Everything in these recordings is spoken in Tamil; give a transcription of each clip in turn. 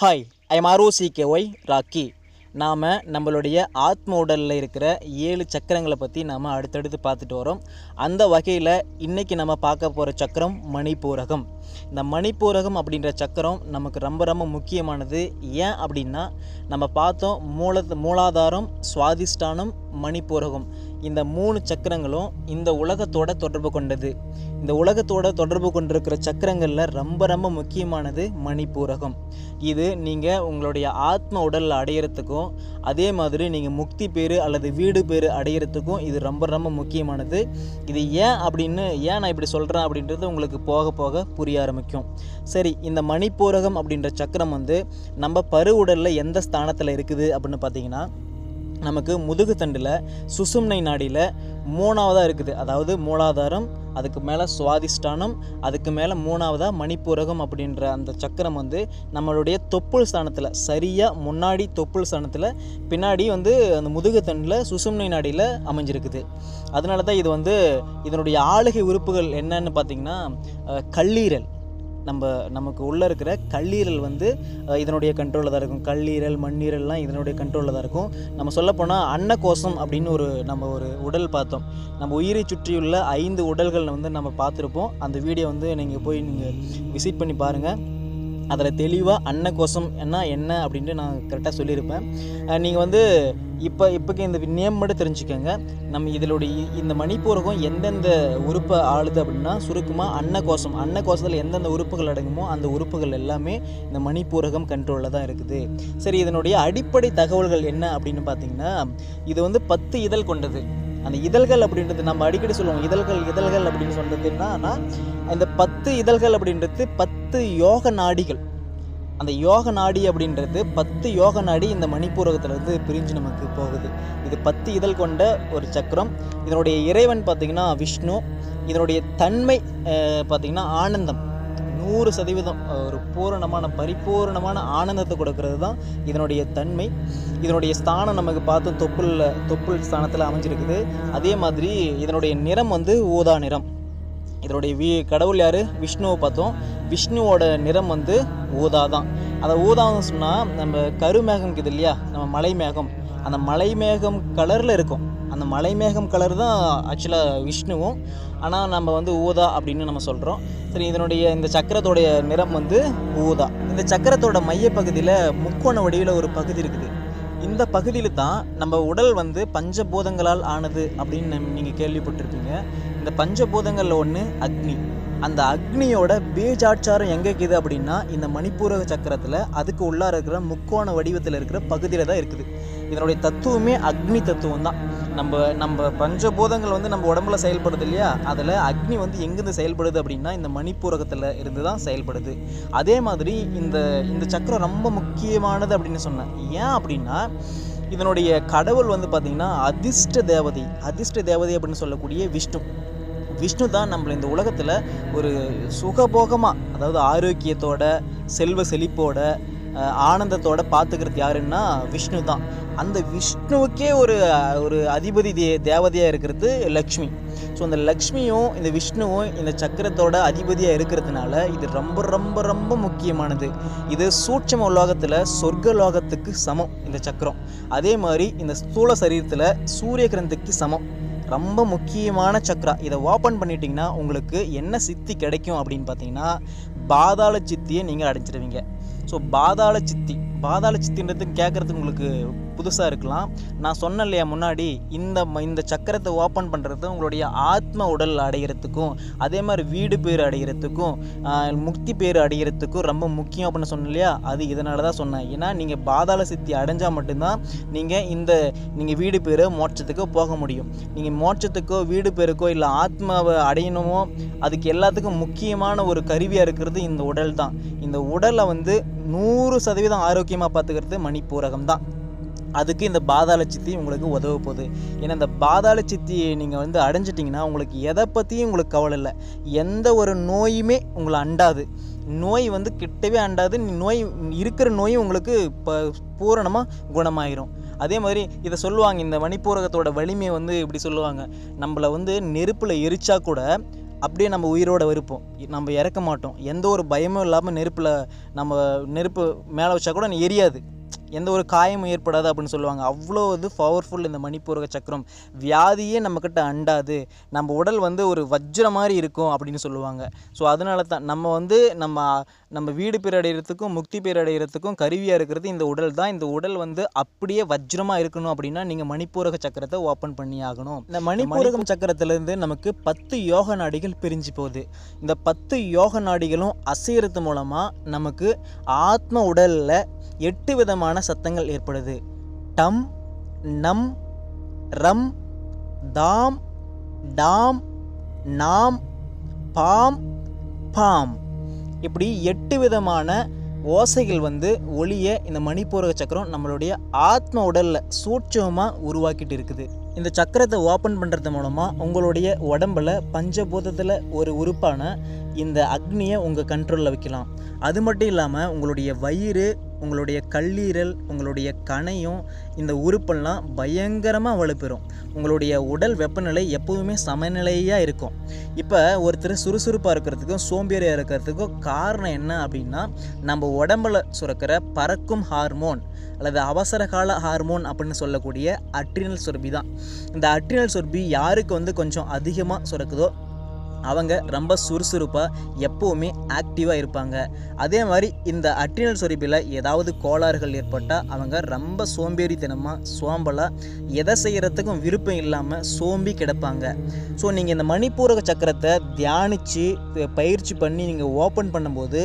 Hi I am R O C K Y Rocky நாம் நம்மளுடைய ஆத்ம உடலில் இருக்கிற ஏழு சக்கரங்களை பற்றி நாம் அடுத்தடுத்து பார்த்துட்டு வரோம். அந்த வகையில் இன்றைக்கி நம்ம பார்க்க போகிற சக்கரம் மணிப்பூரகம். இந்த மணிப்பூரகம் அப்படின்ற சக்கரம் நமக்கு ரொம்ப ரொம்ப முக்கியமானது. ஏன் அப்படின்னா நம்ம பார்த்தோம் மூல மூலாதாரம் சுவாதிஷ்டானம் மணிப்பூரகம். இந்த மூணு சக்கரங்களும் இந்த உலகத்தோட தொடர்பு கொண்டது. இந்த உலகத்தோட தொடர்பு கொண்டிருக்கிற சக்கரங்களில் ரொம்ப ரொம்ப முக்கியமானது மணிப்பூரகம். இது நீங்கள் உங்களுடைய ஆத்ம உடலில் அடையிறதுக்கும் அதே மாதிரி நீங்கள் முக்தி பேர் அல்லது வீடு பேர் அடையிறதுக்கும் இது ரொம்ப ரொம்ப முக்கியமானது. இது ஏன் அப்படின்னு ஏன் நான் இப்படி சொல்கிறேன் அப்படின்றது உங்களுக்கு போக போக புரிய ஆரம்பிக்கும். சரி இந்த மணிப்பூரகம் அப்படின்ற சக்கரம் வந்து நம்ம பருவுடலில் எந்த ஸ்தானத்தில் இருக்குது அப்படின்னு பார்த்தீங்கன்னா நமக்கு முதுகுத்தண்டில் சுசும்னை நாடியில் மூணாவதாக இருக்குது. அதாவது மூலாதாரம் அதுக்கு மேலே சுவாதிஷ்டானம் அதுக்கு மேலே மூணாவதாக மணிப்பூரகம் அப்படின்ற அந்த சக்கரம் வந்து நம்மளுடைய தொப்புள் ஸ்தானத்தில் சரியாக முன்னாடி தொப்புள் ஸ்தானத்தில் பின்னாடி வந்து அந்த முதுகு தண்டில் சுசும்னை நாடியில் அமைஞ்சிருக்குது. அதனால தான் இது வந்து இதனுடைய ஆளுகை உறுப்புகள் என்னன்னு பார்த்தீங்கன்னா கல்லீரல். நம்ம நமக்கு உள்ளே இருக்கிற கல்லீரல் வந்து இதனுடைய கண்ட்ரோலில் தான் இருக்கும். கல்லீரல் மண்ணீரல்லாம் இதனுடைய கண்ட்ரோலில் தான் இருக்கும். நம்ம சொல்லப்போனால் அன்னகோசம் அப்படின்னு ஒரு நம்ம ஒரு உடல் பார்த்தோம். நம்ம உயிரை சுற்றியுள்ள ஐந்து உடல்கள் வந்து நம்ம பார்த்துருப்போம். அந்த வீடியோ வந்து நீங்கள் போய் நீங்கள் விசிட் பண்ணி பாருங்கள் அதில் தெளிவாக அன்னகோசம் என்ன என்ன அப்படின்ட்டு நான் கரெக்டாக சொல்லியிருப்பேன். நீங்கள் வந்து இப்போ இப்போக்கு இந்த நேம் மட்டும் தெரிஞ்சுக்கோங்க. நம்ம இதனுடைய இந்த மணிப்பூரகம் எந்தெந்த உறுப்பை ஆளுது அப்படின்னா சுருக்கமாக அன்னகோசம் அன்னகோசத்தில் எந்தெந்த உறுப்புகள் அடங்குமோ அந்த உறுப்புகள் எல்லாமே இந்த மணிப்பூரகம் கண்ட்ரோலில் தான் இருக்குது. சரி இதனுடைய அடிப்படை தகவல்கள் என்ன அப்படின்னு பார்த்தீங்கன்னா இது வந்து பத்து இதழ் கொண்டது. அந்த இதழ்கள் அப்படின்றது நம்ம அடிக்கடி சொல்லுவோம். இதழ்கள் இதழ்கள் அப்படின்னு சொல்றது என்னன்னா இந்த பத்து இதழ்கள் அப்படின்றது பத்து யோக நாடிகள். அந்த யோக நாடி அப்படின்றது பத்து யோக நாடி இந்த மணிப்பூரகத்திலிருந்து பிரிஞ்சு நமக்கு போகுது. இது பத்து இதழ் கொண்ட ஒரு சக்கரம். இதனுடைய இறைவன் பார்த்திங்கன்னா விஷ்ணு. இதனுடைய தன்மை பார்த்திங்கன்னா பார்த்தீங்கன்னா ஆனந்தம். நூறு சதவீதம் ஒரு பூரணமான பரிபூரணமான ஆனந்தத்தை கொடுக்கறது தான் இதனுடைய தன்மை. இதனுடைய ஸ்தானம் நமக்கு பார்த்து தொப்புள் தொப்புள் ஸ்தானத்தில் அமைஞ்சிருக்குது. அதே மாதிரி இதனுடைய நிறம் வந்து ஊதா நிறம். இதனுடைய வி கடவுள் யார்? விஷ்ணுவை பார்த்தோம். விஷ்ணுவோட நிறம் வந்து ஊதா தான். அதை ஊதான்னு சொன்னால் நம்ம கருமேகம் இருக்குது இல்லையா? நம்ம மலை மேகம் அந்த மலை மேகம் கலரில் இருக்கும். அந்த மலை மேகம் கலர் தான் ஆக்சுவலாக விஷ்ணுவும். ஆனால் நம்ம வந்து ஊதா அப்படின்னு நம்ம சொல்கிறோம் சரி இதனுடைய இந்த சக்கரத்தோடைய நிறம் வந்து ஊதா. இந்த சக்கரத்தோட மையப்பகுதியில் முக்கோண வடிவில் ஒரு பகுதி இருக்குது. இந்த பகுதியில் தான் நம்ம உடல் வந்து பஞ்சபூதங்களால் ஆனது அப்படின்னு நீங்கள் கேள்விப்பட்டிருப்பீங்க. இந்த பஞ்சபூதங்களில் ஒன்று அக்னி. அந்த அக்னியோட பீஜாட்சாரம் எங்கே இருக்குது அப்படின்னா இந்த மணிப்பூரக சக்கரத்தில் அதுக்கு உள்ளார இருக்கிற முக்கோண வடிவத்தில் இருக்கிற பகுதியில் தான் இருக்குது. இதனுடைய தத்துவமே அக்னி தத்துவம் தான் நம்ம நம்ம பஞ்சபூதங்கள் வந்து நம்ம உடம்புல செயல்படுது இல்லையா? அதில் அக்னி வந்து எங்கேருந்து செயல்படுது அப்படின்னா இந்த மணிப்பூரகத்தில் இருந்து தான் செயல்படுது. அதே மாதிரி இந்த இந்த சக்கரம் ரொம்ப முக்கியமானது அப்படின்னு சொன்னேன். ஏன் அப்படின்னா இதனுடைய கடவுள் வந்து பார்த்திங்கன்னா அதிர்ஷ்ட தேவதை அதிர்ஷ்ட தேவதை அப்படின்னு சொல்லக்கூடிய விஷ்ணு. விஷ்ணு தான் நம்மளை இந்த உலகத்தில் ஒரு சுகபோகமாக அதாவது ஆரோக்கியத்தோட செல்வ செழிப்போட ஆனந்தத்தோட பார்த்துக்கிறது யாருன்னா விஷ்ணு தான். அந்த விஷ்ணுவுக்கே ஒரு ஒரு அதிபதி தே தேவதையாக இருக்கிறது லக்ஷ்மி. ஸோ அந்த லக்ஷ்மியும் இந்த விஷ்ணுவும் இந்த சக்கரத்தோட அதிபதியாக இருக்கிறதுனால இது ரொம்ப ரொம்ப ரொம்ப முக்கியமானது. இது சூட்சம உலோகத்தில் சொர்க்க லோகத்துக்கு சமம் இந்த சக்கரம். அதே மாதிரி இந்த ஸ்தூல சரீரத்தில் சூரிய கிரந்துக்கு சமம். ரொம்ப முக்கியமான சக்ரா இதை ஓப்பன் பண்ணிட்டீங்கன்னா உங்களுக்கு என்ன சித்தி கிடைக்கும் அப்படின்னு பார்த்தீங்கன்னா பாதாள சித்தியை நீங்கள் அடைஞ்சிடுவீங்க ஸோ பாதாள சித்தி. பாதாள சித்தின்றது கேட்குறதுக்கு உங்களுக்கு புதுசாக இருக்கலாம். நான் சொன்னேன் இல்லையா முன்னாடி இந்த ம- இந்த சக்கரத்தை ஓப்பன் பண்ணுறது உங்களுடைய ஆத்ம உடல் அடைகிறதுக்கும் அதே மாதிரி வீடு பேர் அடைகிறதுக்கும் முக்தி பேர் அடைகிறதுக்கும் ரொம்ப முக்கியம் அப்படின்னு சொன்னேன் இல்லையா அது இதனால தான் சொன்னேன். ஏன்னா நீங்கள் பாதாள சித்தி அடைஞ்சால் மட்டும்தான் நீங்கள் இந்த நீங்கள் வீடு பேர் மோட்சத்துக்கு போக முடியும். நீங்கள் மோட்சத்துக்கோ வீடு பேருக்கோ இல்லை ஆத்மாவை அடையணுமோ அதுக்கு எல்லாத்துக்கும் முக்கியமான ஒரு கருவியாக இருக்கிறது இந்த உடல் தான். இந்த உடலை வந்து நூறு சதவீதம் ஆரோக்கியமாக பார்த்துக்கிறது மணிப்பூரகம் தான். அதுக்கு இந்த பாதாள சித்தி உங்களுக்கு உதவ போகுது. ஏன்னா இந்த பாதாள சித்தியை நீங்கள் வந்து அடைஞ்சிட்டிங்கன்னா உங்களுக்கு எதை பற்றியும் உங்களுக்கு கவலை இல்லை. எந்த ஒரு நோயுமே உங்களை அண்டாது. நோய் வந்து கிட்டவே அண்டாது. நோய் இருக்கிற நோயும் உங்களுக்கு இப்போ பூரணமாக குணமாயிரும். அதே மாதிரி இதை சொல்லுவாங்க இந்த மணிப்பூரகத்தோட வலிமையை வந்து இப்படி சொல்லுவாங்க. நம்மளை வந்து நெருப்பில் எரிச்சா கூட அப்படியே நம்ம உயிரோடு இருப்போம். நம்ம இறக்க மாட்டோம். எந்த ஒரு பயமும் இல்லாமல் நெருப்பில் நம்ம நெருப்பு மேலே வச்சா கூட எரியாது. எந்த ஒரு காயமும் ஏற்படாது அப்படின்னு சொல்லுவாங்க. அவ்வளோ இது பவர்ஃபுல் இந்த மணிப்பூரக சக்கரம். வியாதியே நம்மக்கிட்ட அண்டாது. நம்ம உடல் வந்து ஒரு வஜ்ர மாதிரி இருக்கும் அப்படின்னு சொல்லுவாங்க. ஸோ அதனால தான் நம்ம வந்து நம்ம நம்ம வீடு பேர் அடைகிறதுக்கும் முக்தி பேர் அடைகிறதுக்கும் கருவியாக இருக்கிறது இந்த உடல் தான். இந்த உடல் வந்து அப்படியே வஜ்ரமாக இருக்கணும் அப்படின்னா நீங்கள் மணிப்பூரக சக்கரத்தை ஓப்பன் பண்ணி ஆகணும். இந்த மணிப்பூரகம் சக்கரத்திலேருந்து நமக்கு பத்து யோக நாடிகள் பிரிஞ்சு போகுது. இந்த பத்து யோக நாடிகளும் அசைகிறது மூலமாக நமக்கு ஆத்ம உடலில் எட்டு விதமான சத்தங்கள் ஏற்படுது. டம் நம் ரம் தாம் டாம் நாம் பாம் பாம். இப்படி எட்டு விதமான ஓசைகள் வந்து ஒளியை இந்த மணிப்பூரக சக்கரம் நம்மளுடைய ஆத்ம உடலில் சூட்சமாக உருவாக்கிட்டு இருக்குது. இந்த சக்கரத்தை ஓப்பன் பண்ணுறது மூலமாக உங்களுடைய உடம்பில் பஞ்சபூதத்தில் ஒரு உறுப்பான இந்த அக்னியை உங்கள் கண்ட்ரோலில் வைக்கலாம். அது மட்டும் இல்லாமல் உங்களுடைய வயிறு உங்களுடைய கல்லீரல் உங்களுடைய கணையும் இந்த உறுப்பெல்லாம் பயங்கரமாக வலுப்பெறும். உங்களுடைய உடல் வெப்பநிலை எப்போவுமே சமநிலையாக இருக்கும். இப்போ ஒருத்தர் சுறுசுறுப்பாக இருக்கிறதுக்கும் சோம்பேறியாக இருக்கிறதுக்கும் காரணம் என்ன அப்படின்னா நம்ம உடம்புல சுரக்கிற பறக்கும் ஹார்மோன் அல்லது அவசர கால ஹார்மோன் அப்படின்னு சொல்லக்கூடிய அட்ரினல் சுரப்பி தான். இந்த அட்ரினல் சுரப்பி யாருக்கு வந்து கொஞ்சம் அதிகமாக சுரக்குதோ அவங்க ரொம்ப சுறுசுறுப்பாக எப்போவுமே ஆக்டிவாக இருப்பாங்க. அதே மாதிரி இந்த அட்ரினல் சொரிப்பில் ஏதாவது கோளாறுகள் ஏற்பட்டால் அவங்க ரொம்ப சோம்பேறித்தனமாக சோம்பலாக எதை செய்கிறதுக்கும் விருப்பம் இல்லாமல் சோம்பி கிடப்பாங்க. ஸோ நீங்கள் இந்த மணிப்பூரக சக்கரத்தை தியானித்து பயிற்சி பண்ணி நீங்கள் ஓப்பன் பண்ணும்போது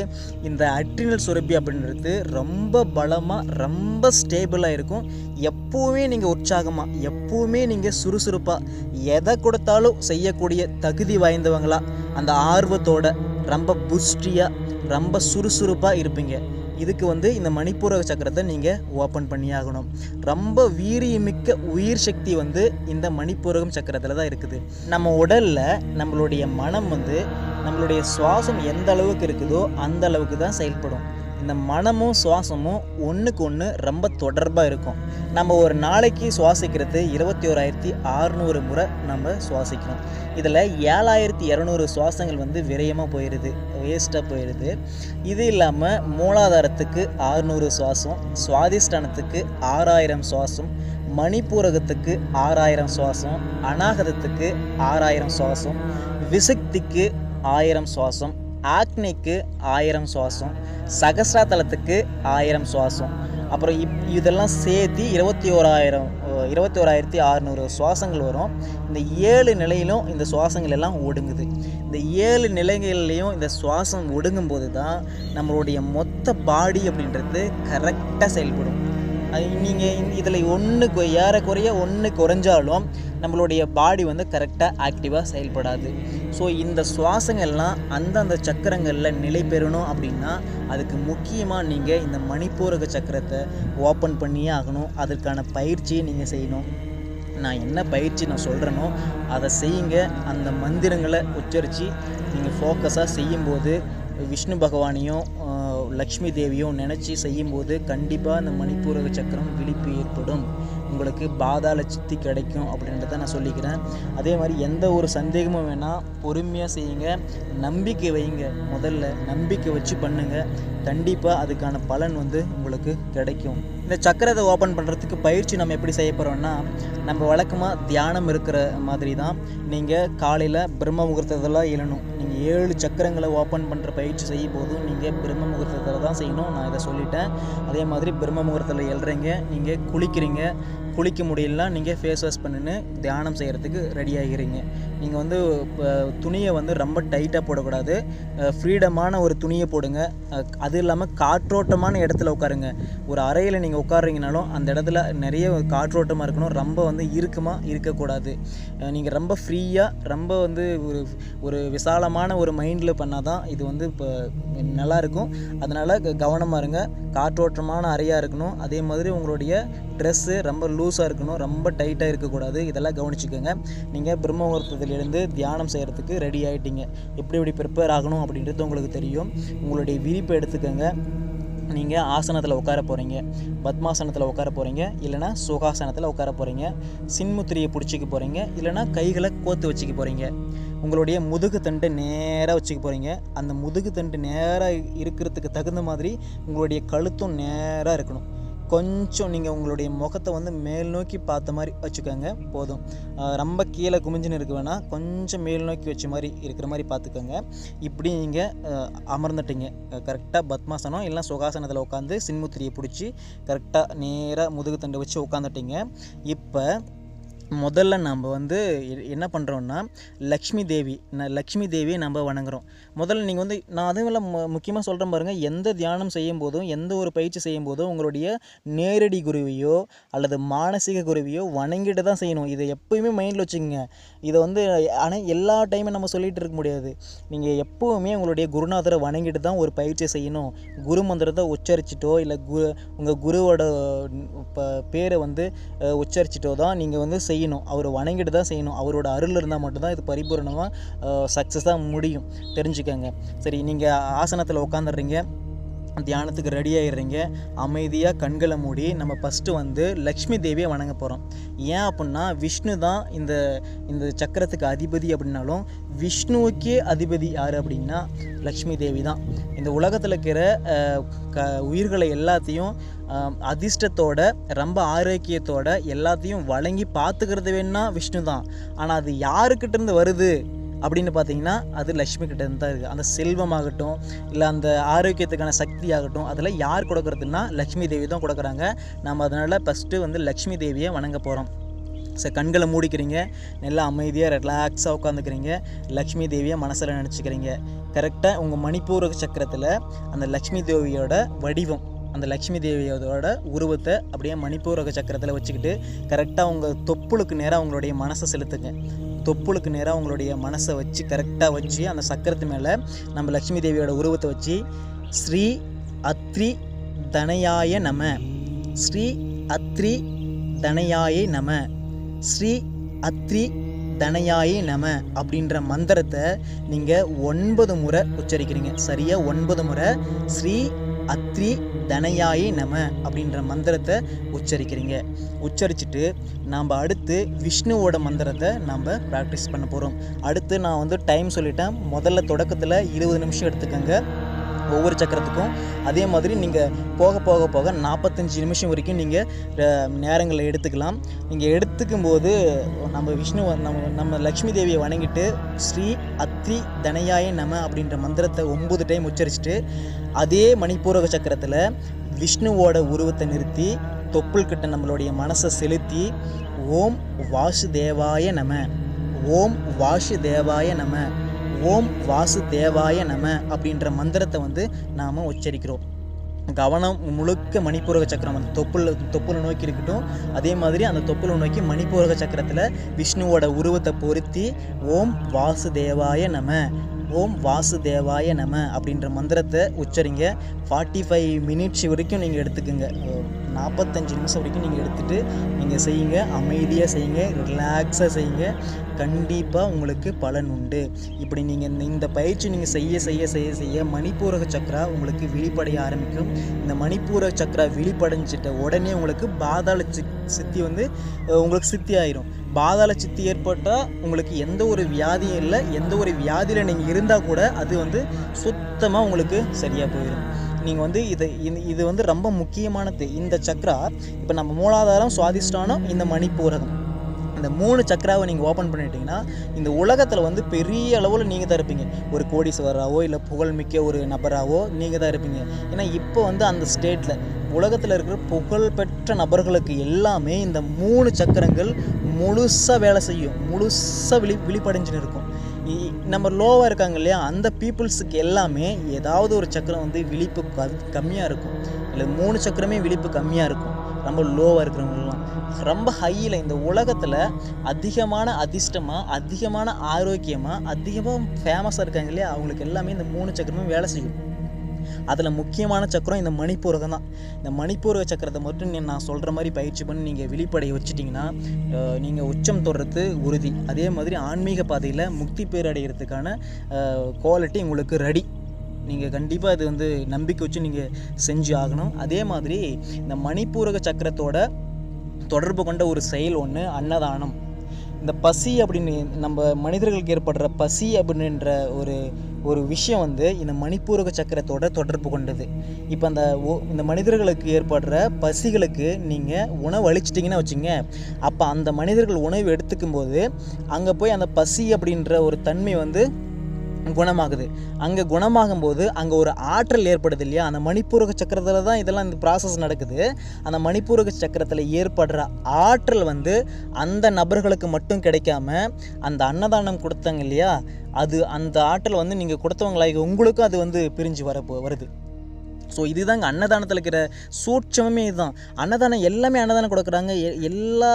இந்த அட்ரினல் சுரப்பி அப்படின்றது ரொம்ப பலமாக ரொம்ப ஸ்டேபிளாக இருக்கும். எப்போவுமே நீங்கள் உற்சாகமாக எப்போவுமே நீங்கள் சுறுசுறுப்பாக எதை கொடுத்தாலும் செய்யக்கூடிய தகுதி வாய்ந்தவங்களா அந்த ஆர்வத்தோட ரொம்ப புஷ்டியாக ரொம்ப சுறுசுறுப்பாக இருப்பீங்க. இதுக்கு வந்து இந்த மணிப்பூரக சக்கரத்தை நீங்கள் ஓப்பன் பண்ணியாகணும் ரொம்ப வீரியமிக்க உயிர் சக்தி வந்து இந்த மணிப்பூரகம் சக்கரத்தில் தான் இருக்குது. நம்ம உடலில் நம்மளுடைய மனம் வந்து நம்மளுடைய சுவாசம் எந்த அளவுக்கு இருக்குதோ அந்த அளவுக்கு தான் செயல்படும். இந்த மனமும் சுவாசமும் ஒன்றுக்கு ஒன்று ரொம்ப தொடர்பாக இருக்கும். நம்ம ஒரு நாளைக்கு சுவாசிக்கிறது இருபத்தி ஓராயிரத்தி அறுநூறு முறை நம்ம சுவாசிக்கிறோம். இதில் ஏழாயிரத்தி இரநூறு சுவாசங்கள் வந்து விரயமாக போயிடுது வேஸ்ட்டாக போயிடுது இது இல்லாமல் மூலாதாரத்துக்கு ஆறுநூறு சுவாசம் சுவாதிஷ்டானத்துக்கு ஆறாயிரம் சுவாசம் மணிப்பூரகத்துக்கு ஆறாயிரம் சுவாசம் அநாகதத்துக்கு ஆறாயிரம் சுவாசம் விசக்திக்கு ஆயிரம் சுவாசம் ஆக்னிக்கு ஆயிரம் சுவாசம் சகசிராதலத்துக்கு ஆயிரம் சுவாசம். அப்புறம் இப் இதெல்லாம் சேர்த்து இருபத்தி ஓராயிரம் இருபத்தி ஓராயிரத்தி அறநூறு சுவாசங்கள் வரும். இந்த ஏழு நிலையிலும் இந்த சுவாசங்கள் எல்லாம் ஒடுங்குது. இந்த ஏழு நிலைகள்லையும் இந்த சுவாசம் ஒடுங்கும் போது தான் நம்மளுடைய மொத்த பாடி அப்படின்றது கரெக்டாக செயல்படும். நீங்கள் இதில் ஒன்று ஏறக்குறைய ஒன்று குறைஞ்சாலும் நம்மளுடைய பாடி வந்து கரெக்டாக ஆக்டிவாக செயல்படாது. ஸோ இந்த சுவாசங்கள்லாம் அந்தந்த சக்கரங்களில் நிலை பெறணும் அப்படின்னா அதுக்கு முக்கியமாக நீங்கள் இந்த மணிப்பூரக சக்கரத்தை ஓப்பன் பண்ணியே ஆகணும். அதற்கான பயிற்சியை நீங்கள் செய்யணும். நான் என்ன பயிற்சி நான் சொல்கிறேனோ அதை செய்யுங்க. அந்த மந்திரங்களை உச்சரித்து நீங்கள் ஃபோக்கஸாக செய்யும்போது விஷ்ணு பகவானையும் லக்ஷ்மி தேவியும் நினச்சி செய்யும்போது கண்டிப்பாக அந்த மணிப்பூரக சக்கரம் விழிப்பு ஏற்படும். உங்களுக்கு பாதாள சித்தி கிடைக்கும் அப்படின்றத நான் சொல்லிக்கிறேன். அதே மாதிரி எந்த ஒரு சந்தேகமும் வேணால் பொறுமையாக செய்யுங்க. நம்பிக்கை வைங்க. முதல்ல நம்பிக்கை வச்சு பண்ணுங்கள் கண்டிப்பாக அதுக்கான பலன் வந்து உங்களுக்கு கிடைக்கும். இந்த சக்கரத்தை ஓப்பன் பண்ணுறதுக்கு பயிற்சி நம்ம எப்படி செய்ய போகிறோம்னா நம்ம வழக்கமாக தியானம் இருக்கிற மாதிரி தான் நீங்கள் காலையில் பிரம்ம முகூர்த்தத்தில் எழணும். நீங்கள் ஏழு சக்கரங்களை ஓப்பன் பண்ணுற பயிற்சி செய்யும் போதும் நீங்கள் பிரம்ம முகூர்த்தத்தில் தான் செய்யணும். நான் இதை சொல்லிட்டேன். அதே மாதிரி பிரம்ம முகூர்த்தத்தில் எழுறீங்க நீங்கள் குளிக்கிறீங்க குளிக்க முடியலனா நீங்கள் ஃபேஸ் வாஷ் பண்ணுன்னு தியானம் செய்கிறதுக்கு ரெடி ஆகிறீங்க நீங்கள் வந்து இப்போ துணியை வந்து ரொம்ப டைட்டாக போடக்கூடாது. ஃப்ரீடமான ஒரு துணியை போடுங்க. அது இல்லாமல் காற்றோட்டமான இடத்துல உட்காருங்க. ஒரு அறையில் நீங்கள் உட்காருறீங்கனாலும் அந்த இடத்துல நிறைய காற்றோட்டமாக இருக்கணும். ரொம்ப வந்து இறுக்கமாக இருக்கக்கூடாது. நீங்கள் ரொம்ப ஃப்ரீயாக ரொம்ப வந்து ஒரு ஒரு விசாலமான ஒரு மைண்டில் பண்ணால் தான் இது வந்து இப்போ நல்லாயிருக்கும். அதனால் கவனமாக இருங்க. காற்றோட்டமான அறையாக இருக்கணும். அதே மாதிரி உங்களுடைய ட்ரெஸ்ஸு ரொம்ப லூஸாக இருக்கணும். ரொம்ப டைட்டாக இருக்கக்கூடாது. இதெல்லாம் கவனிச்சுக்கோங்க. நீங்கள் பிரம்மமுகூர்த்தத்திலிருந்து தியானம் செய்கிறதுக்கு ரெடி ஆகிட்டீங்க எப்படி எப்படி ப்ரிப்பேர் ஆகணும் அப்படின்றது உங்களுக்கு தெரியும். உங்களுடைய விரிப்பை எடுத்துக்கோங்க. நீங்கள் ஆசனத்தில் உட்கார போகிறீங்க பத்மாசனத்தில் உட்கார போகிறீங்க இல்லைனா சுகாசனத்தில் உட்கார போகிறீங்க சின்முத்திரியை பிடிச்சிக்க போகிறீங்க இல்லைனா கைகளை கோத்து வச்சுக்க போகிறீங்க உங்களுடைய முதுகு தண்டு நேராக வச்சுக்க போகிறீங்க அந்த முதுகு தண்டு நேராக இருக்கிறதுக்கு தகுந்த மாதிரி உங்களுடைய கழுத்தும் நேராக இருக்கணும். கொஞ்சம் நீங்கள் உங்களுடைய முகத்தை வந்து மேல் நோக்கி பார்த்த மாதிரி வச்சுக்கோங்க போதும். ரொம்ப கீழே குமிஞ்சுன்னு இருக்க வேணால் கொஞ்சம் மேல் நோக்கி வச்ச மாதிரி இருக்கிற மாதிரி பார்த்துக்கோங்க. இப்படி நீங்கள் அமர்ந்துட்டீங்க. கரெக்டாக பத்மாசனம் இல்லை சுகாசனத்தில் உட்காந்து சின்முத்திரியை பிடிச்சி கரெக்டாக நேராக முதுகு தண்டு வச்சு உட்காந்துட்டீங்க இப்போ முதல்ல நம்ம வந்து எ- என்ன பண்ணுறோன்னா லக்ஷ்மி தேவி ந- லக்ஷ்மி தேவியை நம்ம வணங்குறோம். முதல்ல நீங்கள் வந்து நான் அதுவும் இல்லை முக்கியமாக சொல்கிறேன் பாருங்கள் எந்த தியானம் செய்யும் போதும் எந்த ஒரு பயிற்சி செய்யும் போதும் உங்களுடைய நேரடி குருவியோ அல்லது மானசீக குருவியோ வணங்கிட்டு தான் செய்யணும். இதை எப்போயுமே மைண்டில் வச்சுக்கோங்க. இதை வந்து ஆனால் எல்லா டைமும் நம்ம சொல்லிகிட்டு இருக்க முடியாது. நீங்கள் எப்போவுமே உங்களுடைய குருநாதரை வணங்கிட்டு தான் ஒரு பயிற்சி செய்யணும். குரு மந்திரத்தை உச்சரிச்சிட்டோ இல்லை குரு உங்கள் குருவோட இப்போ பேரை வந்து உச்சரிச்சிட்டோ தான் நீங்கள் வந்து செய்யணும். அவரை வணங்கிட்டு தான் செய்யணும். அவரோட அருள் இருந்தால் மட்டும்தான் இது பரிபூரணமாக சக்ஸஸாக முடியும். வச்சுக்கோங்க. சரி நீங்கள் ஆசனத்தில் உட்காந்துடுறீங்க தியானத்துக்கு ரெடி ஆகிடுறீங்க அமைதியாக கண்களை மூடி நம்ம ஃபஸ்ட்டு வந்து லக்ஷ்மி தேவியை வணங்க போகிறோம் ஏன் அப்படின்னா விஷ்ணு தான் இந்த இந்த சக்கரத்துக்கு அதிபதி அப்படின்னாலும் விஷ்ணுவுக்கே அதிபதி யார் அப்படின்னா லக்ஷ்மி தேவி தான். இந்த உலகத்தில் இருக்கிற க உயிர்களை எல்லாத்தையும் அதிர்ஷ்டத்தோட ரொம்ப ஆரோக்கியத்தோட எல்லாத்தையும் வழங்கி பார்த்துக்கிறது வேணால் விஷ்ணு தான். ஆனால் அது யாருக்கிட்டேருந்து வருது? அப்படின்னு பார்த்தீங்கன்னா அது லக்ஷ்மி கிட்ட இருந்து தான் இருக்குது அந்த செல்வமாகட்டும் இல்லை அந்த ஆரோக்கியத்துக்கான சக்தி ஆகட்டும் அதில் யார் கொடுக்குறதுன்னா லக்ஷ்மி தேவி தான் கொடுக்குறாங்க. நம்ம அதனால் ஃபஸ்ட்டு வந்து லக்ஷ்மி தேவியை வணங்க போகிறோம் சார் கண்களை மூடிக்கிறீங்க நல்லா அமைதியாக ரிலாக்ஸாக உட்காந்துக்கிறீங்க லக்ஷ்மி தேவியை மனசில் நினச்சிக்கிறீங்க. கரெக்டாக உங்கள் மணிப்பூர சக்கரத்தில் அந்த லக்ஷ்மி தேவியோட வடிவம் அந்த லக்ஷ்மி தேவியோட உருவத்தை அப்படியே மணிப்பூரக சக்கரத்தில் வச்சுக்கிட்டு கரெக்டாக உங்கள் தொப்புளுக்கு நேராக உங்களுடைய மனசை செலுத்துங்க. தொப்புளுக்கு நேராக உங்களுடைய மனசை வச்சு கரெக்டாக வச்சு அந்த சக்கரத்து மேலே நம்ம லக்ஷ்மி தேவியோட உருவத்தை வச்சு ஸ்ரீ அத்ரி தனையாய நம. ஸ்ரீ அத்ரி தனயாயே நம. ஸ்ரீ அத்ரி தனயாயே நம அப்படின்ற மந்திரத்தை நீங்கள் ஒன்பது முறை உச்சரிக்கிறீங்க. சரியாக ஒன்பது முறை ஸ்ரீ அத்ரி தனயாயி நம அப்படின்ற மந்திரத்தை உச்சரிக்கிறீங்க. உச்சரிச்சுட்டு நாம் அடுத்து விஷ்ணுவோட மந்திரத்தை நம்ம ப்ராக்டிஸ் பண்ண போகிறோம் அடுத்து நான் வந்து டைம் சொல்லிட்டேன். முதல்ல தொடக்கத்தில் இருபது நிமிஷம் எடுத்துக்கோங்க. ஒவ்வொரு சக்கரத்துக்கும் அதே மாதிரி நீங்கள் போக போக போக நாற்பத்தஞ்சு நிமிஷம் வரைக்கும் நீங்கள் நேரங்களை எடுத்துக்கலாம். நீங்கள் எடுத்துக்கும் போது நம்ம விஷ்ணு நம்ம நம்ம லக்ஷ்மி தேவியை வணங்கிட்டு ஸ்ரீ அத்ரி தனயாய நம அப்படின்ற மந்திரத்தை ஒம்பது டைம் உச்சரிச்சுட்டு அதே மணிப்பூரக சக்கரத்தில் விஷ்ணுவோட உருவத்தை நிறுத்தி தொப்புள் கிட்ட நம்மளுடைய மனசை செலுத்தி ஓம் வாசுதேவாய நம ஓம் வாசுதேவாய நம ஓம் வாசு தேவாய நம அப்படின்ற மந்திரத்தை வந்து நாம் உச்சரிக்கிறோம். கவனம் முழுக்க மணிப்பூரக சக்கரம் அந்த தொப்புள் தொப்புளை நோக்கி இருக்கட்டும். அதே மாதிரி அந்த தொப்புளை நோக்கி மணிப்பூரக சக்கரத்தில் விஷ்ணுவோட உருவத்தை பொருத்தி ஓம் வாசுதேவாய நம ஓம் வாசுதேவாய நம அப்படின்ற மந்திரத்தை உச்சரிங்க. ஃபார்ட்டி ஃபைவ் மினிட்ஸ் வரைக்கும் நீங்கள் எடுத்துக்கோங்க. நாற்பத்தஞ்சு நிமிஷம் வரைக்கும் நீங்கள் எடுத்துகிட்டு நீங்கள் செய்யுங்க அமைதியாக செய்யுங்க ரிலாக்ஸாக செய்யுங்க. கண்டிப்பாக உங்களுக்கு பலன் உண்டு. இப்படி நீங்கள் இந்த இந்த பயிற்சி நீங்கள் செய்ய செய்ய செய்ய செய்ய மணிப்பூரக சக்கரா உங்களுக்கு விழிப்படைய ஆரம்பிக்கும். இந்த மணிப்பூரக சக்கரா விழிப்படைஞ்சிட்ட உடனே உங்களுக்கு பாதாள சி சித்தி வந்து உங்களுக்கு சித்தி ஆயிரும். பாதாள சித்தி ஏற்பட்டால் உங்களுக்கு எந்த ஒரு வியாதியும் இல்லை. எந்த ஒரு வியாதியில் நீங்கள் இருந்தால் கூட அது வந்து சுத்தமாக உங்களுக்கு சரியாக போயிடும் நீங்கள் வந்து இதை இது- இது வந்து ரொம்ப முக்கியமானது. இந்த சக்ரா இப்போ நம்ம மூலாதாரம் சுவாதிஷ்டானம் இந்த மணிப்பூரகம். இந்த மூணு சக்கராவை நீங்கள் ஓப்பன் பண்ணிட்டீங்கன்னா இந்த உலகத்தில் வந்து பெரிய அளவில் நீங்கள் தான் இருப்பீங்க. ஒரு கோடீஸ்வராவோ இல்லை புகழ்மிக்க ஒரு நபராகவோ நீங்கள் தான் இருப்பீங்க. ஏன்னா இப்போ வந்து அந்த ஸ்டேட்டில் உலகத்தில் இருக்கிற புகழ்பெற்ற நபர்களுக்கு எல்லாமே இந்த மூணு சக்கரங்கள் முழுசாக வேலை செய்யும். முழுசாக விழி விழிப்படைஞ்சுன்னு இருக்கும் நம்ம லோவாக இருக்காங்க இல்லையா அந்த பீப்புள்ஸுக்கு எல்லாமே ஏதாவது ஒரு சக்கரம் வந்து விழிப்பு க கம்மியாக இருக்கும். இல்லை மூணு சக்கரமே விழிப்பு கம்மியாக இருக்கும். ரொம்ப லோவாக இருக்கிறவங்களாம் ரொம்ப ஹையில் இந்த உலகத்தில் அதிகமான அதிர்ஷ்டமாக அதிகமான ஆரோக்கியமாக அதிகமாக ஃபேமஸாக இருக்காங்க இல்லையா அவங்களுக்கு எல்லாமே இந்த மூணு சக்கரமும் வேலை செய்யும். அதில் முக்கியமான சக்கரம் இந்த மணிப்பூரகம் தான். இந்த மணிப்பூரக சக்கரத்தை மட்டும் நான் சொல்கிற மாதிரி பயிற்சி பண்ணி நீங்கள் விழிப்படைய வச்சுட்டிங்கன்னா நீங்கள் உச்சம் தொடுறது உறுதி. அதே மாதிரி ஆன்மீக பாதையில் முக்தி பேரடைகிறதுக்கான குவாலிட்டி உங்களுக்கு ரெடி நீங்கள் கண்டிப்பாக இது வந்து நம்பிக்கை வச்சு நீங்கள் செஞ்சு ஆகணும். அதே மாதிரி இந்த மணிப்பூரக சக்கரத்தோட தொடர்பு கொண்ட ஒரு செயல் ஒன்று அன்னதானம். இந்த பசி அப்படின்னு நம்ம மனிதர்களுக்கு ஏற்படுற பசி அப்படின்ற ஒரு ஒரு விஷயம் வந்து இந்த மணிப்பூரக சக்கரத்தோட தொடர்பு கொண்டது. இப்போ அந்த இந்த மனிதர்களுக்கு ஏற்படுற பசிகளுக்கு நீங்கள் உணவு அழிச்சிட்டிங்கன்னா வச்சுங்க அப்போ அந்த மனிதர்கள் உணவு எடுத்துக்கும் போது அங்கே போய் அந்த பசி அப்படின்ற ஒரு தன்மை வந்து குணமாகுது. அங்கே குணமாகும் போது அங்கே ஒரு ஆற்றல் ஏற்படுது இல்லையா? அந்த மணிப்பூரக சக்கரத்தில் தான் இதெல்லாம் இந்த ப்ராசஸ் நடக்குது. அந்த மணிப்பூரக சக்கரத்தில் ஏற்படுற ஆற்றல் வந்து அந்த நபர்களுக்கு மட்டும் கிடைக்காம அந்த அன்னதானம் கொடுத்தாங்க இல்லையா? அது அந்த ஆற்றல் வந்து நீங்கள் கொடுத்தவங்களாக உங்களுக்கும் அது வந்து பிரிஞ்சு வர வருது. ஸோ இதுதாங்க அன்னதானத்தில் இருக்கிற சூட்சமே இதுதான். அன்னதானம் எல்லாமே அன்னதானம் கொடுக்குறாங்க. எ- எல்லா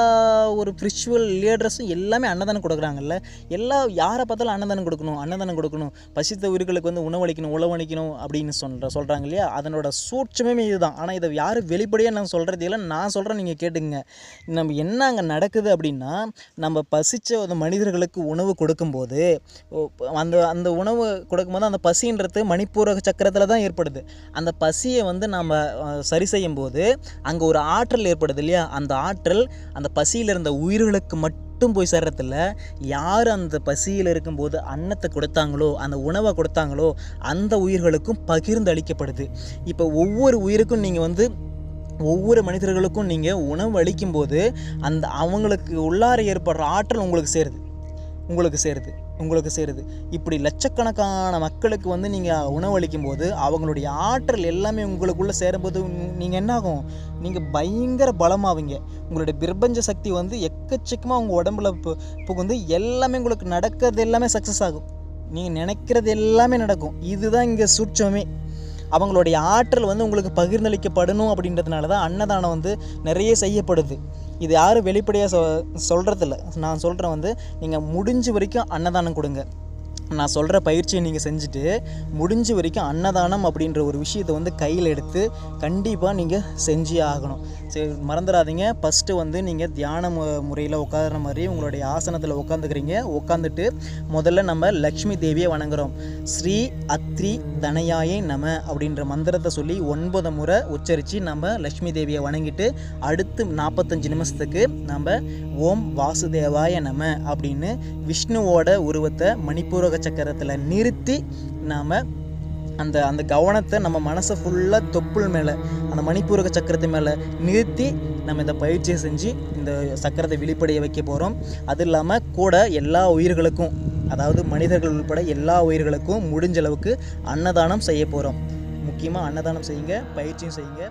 ஒரு ஸ்பிரிச்சுவல் லீடர்ஸும் எல்லாமே அன்னதானம் கொடுக்குறாங்கல்ல. எல்லா யாரை பார்த்தாலும் அன்னதானம் கொடுக்கணும் அன்னதானம் கொடுக்கணும். பசித்த உயிர்களுக்கு வந்து உணவளிக்கணும் உழவளிக்கணும் அப்படின்னு சொல்கிற சொல்கிறாங்க இல்லையா? அதனோட சூட்சமே இதுதான். ஆனால் இதை யாரும் வெளிப்படையாக நான் சொல்கிறது இல்லை. நான் சொல்கிறேன் நீங்கள் கேட்டுங்க நம்ம என்ன அங்கே நடக்குது அப்படின்னா நம்ம பசித்த மனிதர்களுக்கு உணவு கொடுக்கும்போது அந்த அந்த உணவு கொடுக்கும்போது அந்த பசின்றது மணிப்பூரக சக்கரத்தில் தான் ஏற்படுது. அந்த ப பசியை வந்து நம்ம சரி செய்யும் போது அங்கே ஒரு ஆற்றல் ஏற்படுது இல்லையா? அந்த ஆற்றல் அந்த பசியில் இருந்த உயிர்களுக்கு மட்டும் போய் சேர்றதில்ல யார் அந்த பசியில் இருக்கும்போது அன்னத்தை கொடுத்தாங்களோ அந்த உணவை கொடுத்தாங்களோ அந்த உயிர்களுக்கும் பகிர்ந்து அளிக்கப்படுது. இப்போ ஒவ்வொரு உயிருக்கும் நீங்கள் வந்து ஒவ்வொரு மனிதர்களுக்கும் நீங்கள் உணவு அளிக்கும்போது அந்த அவங்களுக்கு உள்ளார ஏற்படுற ஆற்றல் உங்களுக்கு சேருது. உங்களுக்கு சேருது. உங்களுக்கு சேருது. இப்படி லட்சக்கணக்கான மக்களுக்கு வந்து நீங்கள் உணவளிக்கும் போது அவங்களுடைய ஆற்றல் எல்லாமே உங்களுக்குள்ளே சேரும்போது நீங்கள் என்னாகும்? நீங்கள் பயங்கர பலமாவீங்க. உங்களுடைய பிரபஞ்ச சக்தி வந்து எக்கச்சக்கமாக உங்கள் உடம்புல புகுந்து எல்லாமே உங்களுக்கு நடக்கிறது எல்லாமே சக்ஸஸ் ஆகும். நீங்கள் நினைக்கிறது எல்லாமே நடக்கும். இதுதான் இங்கே சூட்சமே. அவங்களுடைய ஆற்றல் வந்து உங்களுக்கு பகிர்ந்தளிக்கப்படணும் அப்படின்றதுனால தான் அன்னதானம் வந்து நிறைய செய்யப்படுது. இது யாரும் வெளிப்படையாக சொ சொல்கிறதில்ல நான் சொல்கிறேன் வந்து நீங்கள் முடிஞ்ச வரைக்கும் அன்னதானம் கொடுங்க. நான் சொல்கிற பயிற்சியை நீங்கள் செஞ்சுட்டு முடிஞ்ச வரைக்கும் அன்னதானம் அப்படின்ற ஒரு விஷயத்தை வந்து கையில் எடுத்து கண்டிப்பாக நீங்கள் செஞ்சே ஆகணும். சரி மறந்துடாதீங்க. ஃபஸ்ட்டு வந்து நீங்கள் தியான மு- முறையில் உட்கார மாதிரி உங்களுடைய ஆசனத்தில் உட்காந்துக்கிறீங்க உட்காந்துட்டு முதல்ல நம்ம லக்ஷ்மி தேவியை வணங்குறோம். ஸ்ரீ அத்ரி தனயாயை நம அப்படின்ற மந்திரத்தை சொல்லி ஒன்பது முறை உச்சரித்து நம்ம லக்ஷ்மி தேவியை வணங்கிட்டு அடுத்து நாற்பத்தஞ்சு நிமிஷத்துக்கு நம்ம ஓம் வாசுதேவாய நம அப்படின்னு விஷ்ணுவோட உருவத்தை மணிப்பூரக சக்கரத்தில் நிறுத்தி நாம் அந்த அந்த கவனத்தை நம்ம மனசை ஃபுல்லாக தொப்புள் மேலே அந்த மணிப்பூரக சக்கரத்து மேலே நிறுத்தி நம்ம இந்த பயிற்சியை செஞ்சு இந்த சக்கரத்தை வெளிப்படைய வைக்க போகிறோம் அது இல்லாமல் கூட எல்லா உயிர்களுக்கும் அதாவது மனிதர்கள் உட்பட எல்லா உயிர்களுக்கும் முடிஞ்ச அளவுக்கு அன்னதானம் செய்ய போகிறோம் முக்கியமாக அன்னதானம் செய்யுங்க பயிற்சியும் செய்யுங்க.